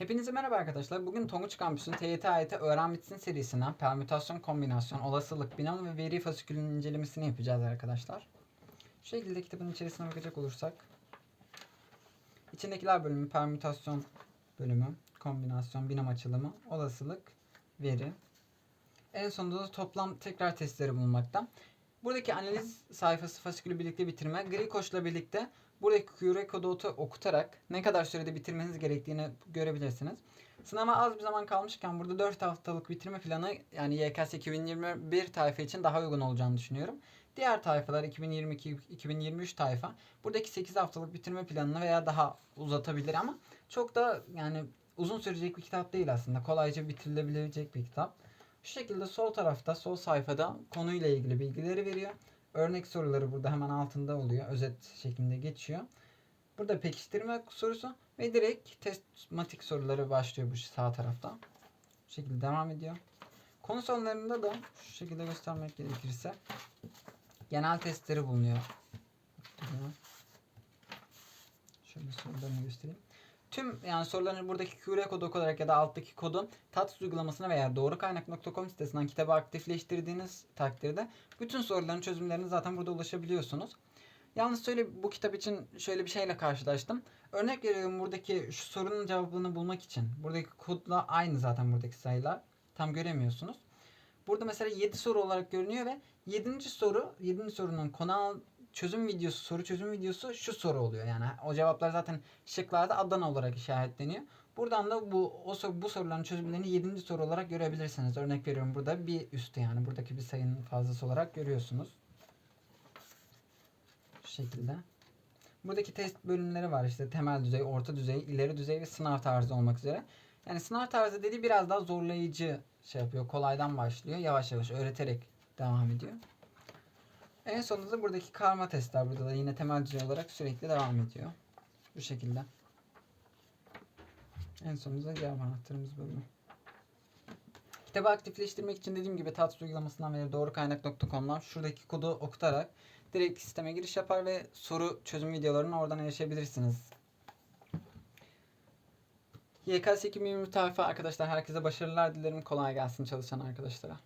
Hepinize merhaba arkadaşlar. Bugün Tonguç Kampüs'ün TYT AYT Öğren Bitsin serisinden permütasyon, kombinasyon, olasılık, binom ve veri fasikülünün incelemesini yapacağız arkadaşlar. Şu şekilde kitabın içerisine bakacak olursak. İçindekiler bölümü, permütasyon bölümü, kombinasyon, binom açılımı, olasılık, veri. En sonunda da toplam tekrar testleri bulunmakta. Buradaki analiz sayfası fasikülü birlikte bitirme, gri koşla birlikte buradaki QR kodu okutarak ne kadar sürede bitirmeniz gerektiğini görebilirsiniz. Sınava az bir zaman kalmışken burada 4 haftalık bitirme planı yani YKS 2021 tayfa için daha uygun olacağını düşünüyorum. Diğer tayfalar 2022-2023 tayfa buradaki 8 haftalık bitirme planını veya daha uzatabilir ama çok da yani uzun sürecek bir kitap değil aslında. Kolayca bitirilebilecek bir kitap. Şu şekilde sol tarafta, sol sayfada konuyla ilgili bilgileri veriyor. Örnek soruları burada hemen altında oluyor. Özet şeklinde geçiyor. Burada pekiştirme sorusu ve direkt testmatik soruları başlıyor bu sağ tarafta. Bu şekilde devam ediyor. Konu sorularında da şu şekilde göstermek gerekirse genel testleri bulunuyor. Şöyle sorularını göstereyim. Tüm yani soruların buradaki QR kodu olarak ya da alttaki kodun TATS uygulamasına veya doğrukaynak.com sitesinden kitabı aktifleştirdiğiniz takdirde bütün soruların çözümlerine zaten burada ulaşabiliyorsunuz. Yalnız şöyle bu kitap için şöyle bir şeyle karşılaştım. Örnek veriyorum buradaki şu sorunun cevabını bulmak için. Buradaki kodla aynı zaten buradaki sayılar. Tam göremiyorsunuz. Burada mesela 7 soru olarak görünüyor ve 7. soru 7. sorunun konu çözüm videosu, soru çözüm videosu şu soru oluyor. Yani o cevaplar zaten şıklarda Adana olarak işaretleniyor. Buradan da bu o bu soruların çözümlerini 7. soru olarak görebilirsiniz. Örnek veriyorum burada bir üstü yani buradaki bir sayının fazlası olarak görüyorsunuz. Şu şekilde. Buradaki test bölümleri var işte temel düzey, orta düzey, ileri düzey ve sınav tarzı olmak üzere. Yani sınav tarzı dediği biraz daha zorlayıcı şey yapıyor. Kolaydan başlıyor. Yavaş yavaş öğreterek devam ediyor. En sonunda da buradaki karma testler burada da yine temel düzey olarak sürekli devam ediyor. Bu şekilde. En sonunda da cevap anahtarımız bölümü. Kitabı aktifleştirmek için dediğim gibi TATS uygulamasından veya doğrukaynak.com'dan şuradaki kodu okutarak direkt sisteme giriş yapar ve soru çözüm videolarını oradan erişebilirsiniz. YKS 2020 tayfa arkadaşlar herkese başarılar dilerim. Kolay gelsin çalışan arkadaşlara.